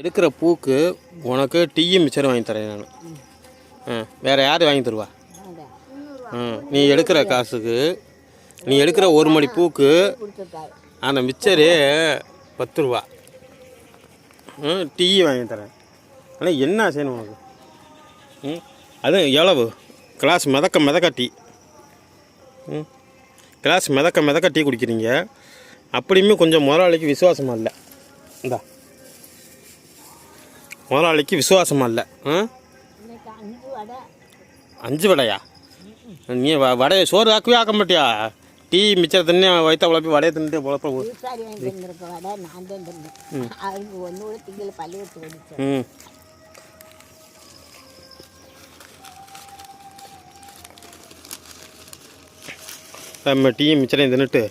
எடுக்கிற பூக்கு உனக்கு டீயும் மிச்சரும் வாங்கி தரேன் நான். ஆ வேறு யார் வாங்கி தருவா? ஆ நீ எடுக்கிற காசுக்கு நீ எடுக்கிற ஒரு மணி பூக்கு அந்த மிச்சரு பத்து ரூபா. ம் டீ வாங்கி தரேன். ஆனால் என்ன செய்யணும் உனக்கு? ம் அது எவ்வளவு? கிளாஸ் மிதக்க மிதக்க டீ. ம் கிளாஸ் மிதக்க மிதக்க டீ குடிக்கிறீங்க. அப்படியுமே கொஞ்சம் முதலாளிக்கு விசுவாசமாக இல்லை. இந்தா. முதலாளிக்கு விசுவாசமாக இல்லை அஞ்சு வடை. அஞ்சு வடையா? நீ வடையை சோறு ஆக்கவே ஆக்க மாட்டியா? டீ மிச்சம் தண்ணி வயிற்ற உழப்பி வடையை தின்னுட்டு உழப்ப ம். நம்ம டீ மிச்சரையும் தின்னுட்டு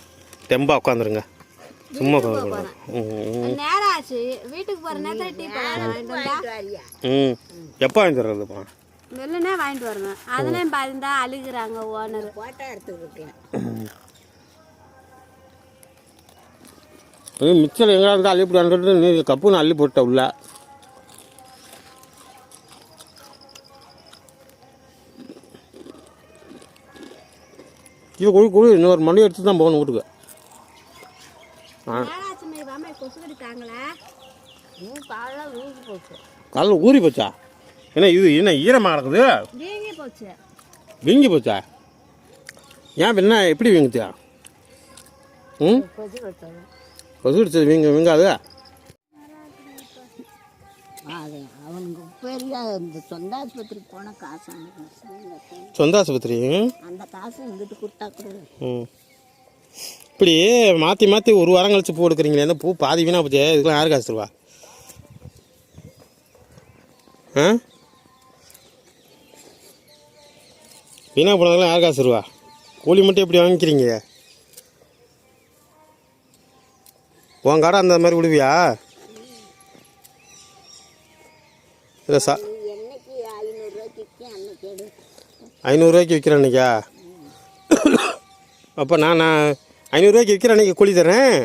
தெம்பா உட்காந்துருங்க. சும்மா உட்காந்துருங்க. ம் ஆச்சு வீட்டுக்கு போற நேரத்துல டீ போடலாம் வாங்கிட்டு வந்தா? வாரியா? ம். எப்போ வாங்கி தர்றதுப்பா மெல்லுனே வாங்கிட்டு வருவேன் அதுலயும் பாருந்தா அழுகுறாங்க ஓனர். போட்டோ எடுத்துக்கிட்டேன் மிச்சர் எங்கேயாவது அள்ளி போட்டு நீ கப்புன்னு அள்ளி போட்ட உள்ள. இது குழி குழி இன்னொரு மணி எடுத்து தான் போகணும் வீட்டுக்கு. ஆ. நேரம் ஆச்சு மீ வாமே கொசு கடித்தாங்களே நீ காலைல ஊசி போச்சு. காலைல ஊறி போச்சா? என்ன இது என்ன ஈரமாக கிடக்குது? வீங்கி போச்சு. வீங்கி போச்சா? ஏன் என்ன எப்படி வீங்குச்சா ம்? கொசு கடிச்சது வீங்க வீங்காது? அவனுக்கு பெரிய இந்த சொந்த ஆஸ்பத்திரிக்கு போன காசு. சொந்த ஆஸ்பத்திரி? அந்த காசு இங்கிட்டு கொடுத்தா கூட ம். இப்படி மாற்றி மாற்றி ஒரு வாரம் கழிச்சு பூ எடுக்கிறீங்களே அந்த பூ பாதி வீணா போச்சு இதுக்கெல்லாம் யார் காசு தருவா ஆ? வீணா போனதெல்லாம் யார் காசு தருவா கூலி மட்டும் எப்படி வாங்கிக்கிறீங்க? உன் கடை அந்த மாதிரி விடுவியா? இல்லை சா ஐநூறுரூவாய்க்கு ஐநூறுரூவாய்க்கு விற்கிறேன் அன்றைக்கா அப்போ நான் நான் ஐநூறுரூவாய்க்கு விற்கிற அன்றைக்கி கூலி தரேன்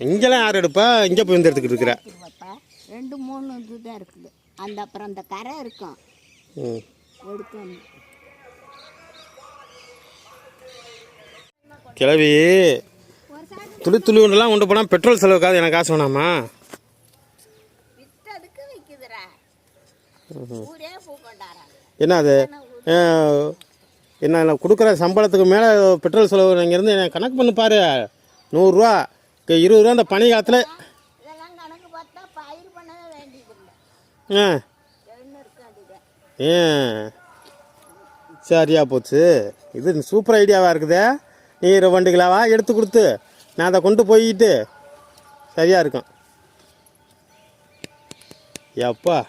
இங்கெல்லாம் யார் எடுப்பா? இங்கே போய் வந்து எடுத்துக்கிட்டு இருக்கிற. ரெண்டு மூணு இதுதான் இருக்குது. அந்த அப்புறம் அந்த கரை இருக்கும். ம். எடுக்கணும் கிளவி துளி துளி ஒன்றெல்லாம் கொண்டு போனால் பெட்ரோல் செலவுக்காவது எனக்கு காசு வேணாமா? என்ன அது என்ன நான் கொடுக்குற சம்பளத்துக்கு மேலே பெட்ரோல் செலவு இங்கேருந்து எனக்கு கணக்கு பண்ணி பாரு. நூறுரூவா இருபது ரூபா இந்த பனி காலத்தில். ஆ. ஏன் சரியா போச்சு. இது சூப்பர் ஐடியாவாக இருக்குதே. நீ ரெண்டு கிலோவா எடுத்து கொடுத்து. நான் அதை கொண்டு போயிட்டு சரியாக இருக்கும். எப்பா.